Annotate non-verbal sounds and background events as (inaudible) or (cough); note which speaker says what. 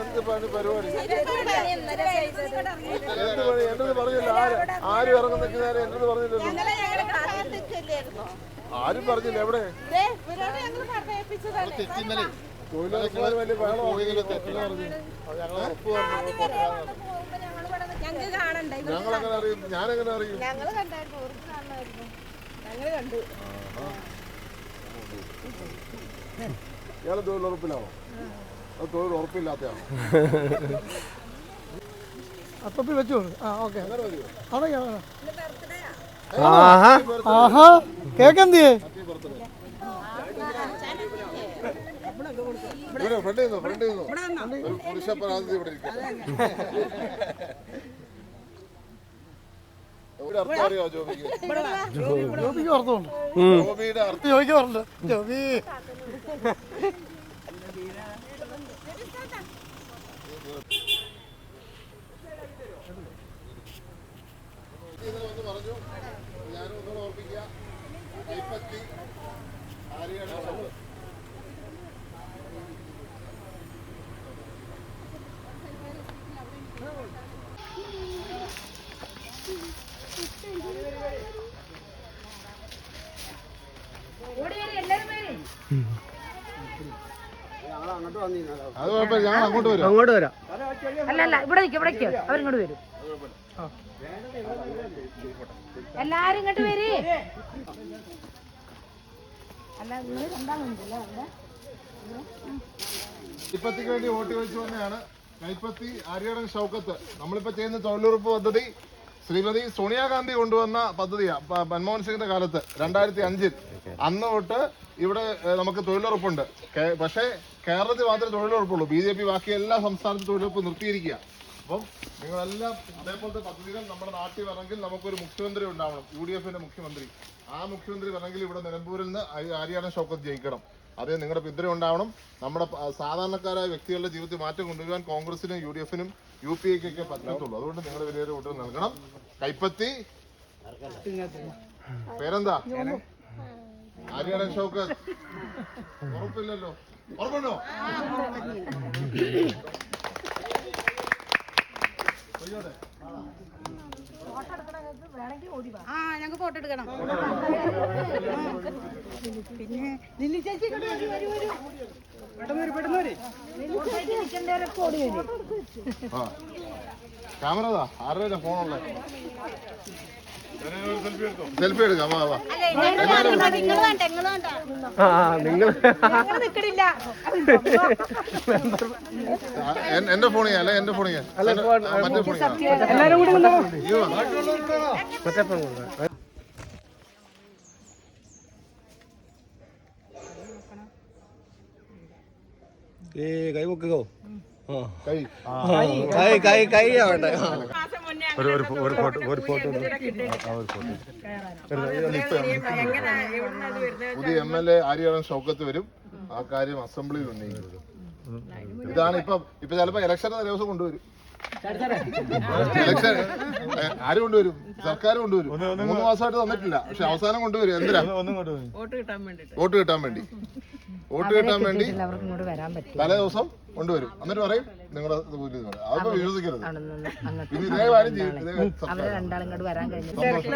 Speaker 1: എന്ത് പണി പരിപാടി? എന്ത് പണി? എന്നത് പറഞ്ഞില്ല. ആര് ആരും ഇറങ്ങുന്ന നേരെ എന്നത് പറഞ്ഞില്ലല്ലോ. ആരും പറഞ്ഞില്ല. എവിടെ? വലിയ
Speaker 2: കാണണ്ടേ?
Speaker 1: ഞങ്ങളെങ്ങനെ അറിയും? ഞാനെങ്ങനെ അറിയും? ഇയാൾ തൊഴിലുറപ്പിലാണോ? തൊഴിൽ ഉറപ്പില്ലാത്തതാണ്. (laughs)
Speaker 3: അപ്പപ്പി വെച്ചു. ആ ഓക്കെ.
Speaker 4: ആഹാ
Speaker 3: ആഹാ. കേക്ക് എന്തിയേ?
Speaker 1: ഇവിടെ ഫ്രണ്ട് നിന്നോ ഫ്രണ്ട് ഒരു പുരുഷ പരാതി ഇവിടെ ജോബിക്ക്?
Speaker 3: ഓർത്തുണ്ട്
Speaker 1: ജോബിയുടെ അർത്ഥം.
Speaker 3: ചോദിക്കാറുണ്ട് ജോബി.
Speaker 1: ഇന്നലെ വന്ന് പറഞ്ഞു ഞാനും ഒന്നുകൂടെ ഓർപ്പിക്കുക കൈപ്പത്തി ആര്യാണ് ശബ്ദം അത് കുഴപ്പമില്ല ഞങ്ങൾ അങ്ങോട്ട് വരാം.
Speaker 4: അങ്ങോട്ട് വരാം.
Speaker 5: അല്ല അല്ല ഇവിടെ നിൽക്കും ഇവിടെ നിൽക്കും അവരിങ്ങോട്ട് വരും. എല്ലാരും ഇങ്ങോട്ട് വരി. അല്ല നിങ്ങൾ രണ്ടാളുണ്ടല്ലോ അവിടെ?
Speaker 1: കൈപ്പത്തിക്ക് വേണ്ടി വോട്ട് ചോദിച്ചു വന്നതാണ്. കൈപ്പത്തി ആര്യടൻ ഷൗക്കത്ത്. നമ്മളിപ്പോ ചെയ്യുന്ന തൊഴിലുറപ്പ് പദ്ധതി ശ്രീമതി സോണിയാഗാന്ധി കൊണ്ടുവന്ന പദ്ധതിയാണ് മൻമോഹൻ സിംഗിന്റെ കാലത്ത് രണ്ടായിരത്തി അഞ്ചിൽ. അന്ന് തൊട്ട് ഇവിടെ നമുക്ക് തൊഴിലുറപ്പുണ്ട്. പക്ഷേ കേരളത്തിൽ മാത്രമേ തൊഴിലുറപ്പുള്ളൂ. ബി ജെ പി ബാക്കി എല്ലാ സംസ്ഥാനത്തും തൊഴിലുറപ്പ് നിർത്തിയിരിക്കുക അപ്പം നിങ്ങളെല്ലാം അതേപോലത്തെ പദ്ധതികൾ നമ്മുടെ നാട്ടിൽ വരണമെങ്കിൽ നമുക്കൊരു മുഖ്യമന്ത്രി ഉണ്ടാവണം യു ഡി എഫിന്റെ മുഖ്യമന്ത്രി. ആ മുഖ്യമന്ത്രി വരണമെങ്കിൽ ഇവിടെ നിലമ്പൂരിൽ നിന്ന് ആര്യാടൻ ഷൗക്കത്ത് ജയിക്കണം. അത് നിങ്ങളുടെ പിന്തുണ ഉണ്ടാവണം. നമ്മുടെ സാധാരണക്കാരായ വ്യക്തികളുടെ ജീവിതത്തിൽ മാറ്റം കൊണ്ടുവരാൻ കോൺഗ്രസിനും യു ഡി എഫിനും യു പി എക്കൊക്കെ പറ്റത്തുള്ളൂ. അതുകൊണ്ട് നിങ്ങൾ വലിയൊരു വോട്ട് നൽകണം. കൈപ്പത്തി. പേരെന്താ? ആര്യാടൻ ഷോക്ക് ഉറപ്പില്ലല്ലോ. ഉറപ്പുണ്ടോ?
Speaker 2: ആ ഞങ്ങൾ ഫോട്ടോ എടുക്കണം പിന്നെ ലില്ലി ചേച്ചി ഇങ്ങോട്ട് വരൂ, ഓടി വരൂ.
Speaker 1: ആരുടെ ഫോണുള്ള സെൽഫി എടുക്കാം വാ വാ.
Speaker 4: ആ നിങ്ങൾ
Speaker 1: എന്റെ ഫോണിയാ അല്ലെ? എന്റെ മറ്റേ
Speaker 4: മറ്റേ ഫോൺ കൊടുക്കാം ഏ കൈ പൊക്കോ ആ
Speaker 1: കൈ
Speaker 4: കൈ കൈ കൈ ആവട്ടെ.
Speaker 1: ഒരു ഒരു ഒരു ഫോട്ടോ ഒരു ഫോട്ടോ പുതിയ M L A Aryadan Shoukath വരും. ആ കാര്യം അസംബ്ലിയിൽ ഉന്നയിക്കും. ഇതാണ് ഇപ്പൊ ഇപ്പൊ ചിലപ്പോ ഇലക്ഷൻ ദിവസം കൊണ്ടുവരും. ഇലക്ഷൻ ആര് കൊണ്ടുവരും? സർക്കാർ കൊണ്ടുവരും. മൂന്ന് മാസമായിട്ട് തന്നിട്ടില്ല. പക്ഷെ അവസാനം കൊണ്ടുവരും. എന്തിനാ? വോട്ട് കിട്ടാൻ വേണ്ടി. വോട്ട് കിട്ടാൻ വേണ്ടി
Speaker 5: അവർക്ക് ഇങ്ങോട്ട് വരാൻ പറ്റും
Speaker 1: തലേ ദിവസം കൊണ്ടുവരും. എന്നിട്ട് പറയും നിങ്ങളുടെ. അതൊക്കെ വിശ്വസിക്കരുത് ഇത് ഇതേ കാര്യം ചെയ്യും ഇതേ അവർ
Speaker 5: രണ്ടാളും ഇങ്ങോട്ട് വരാൻ കഴിഞ്ഞു
Speaker 1: സന്തോഷം.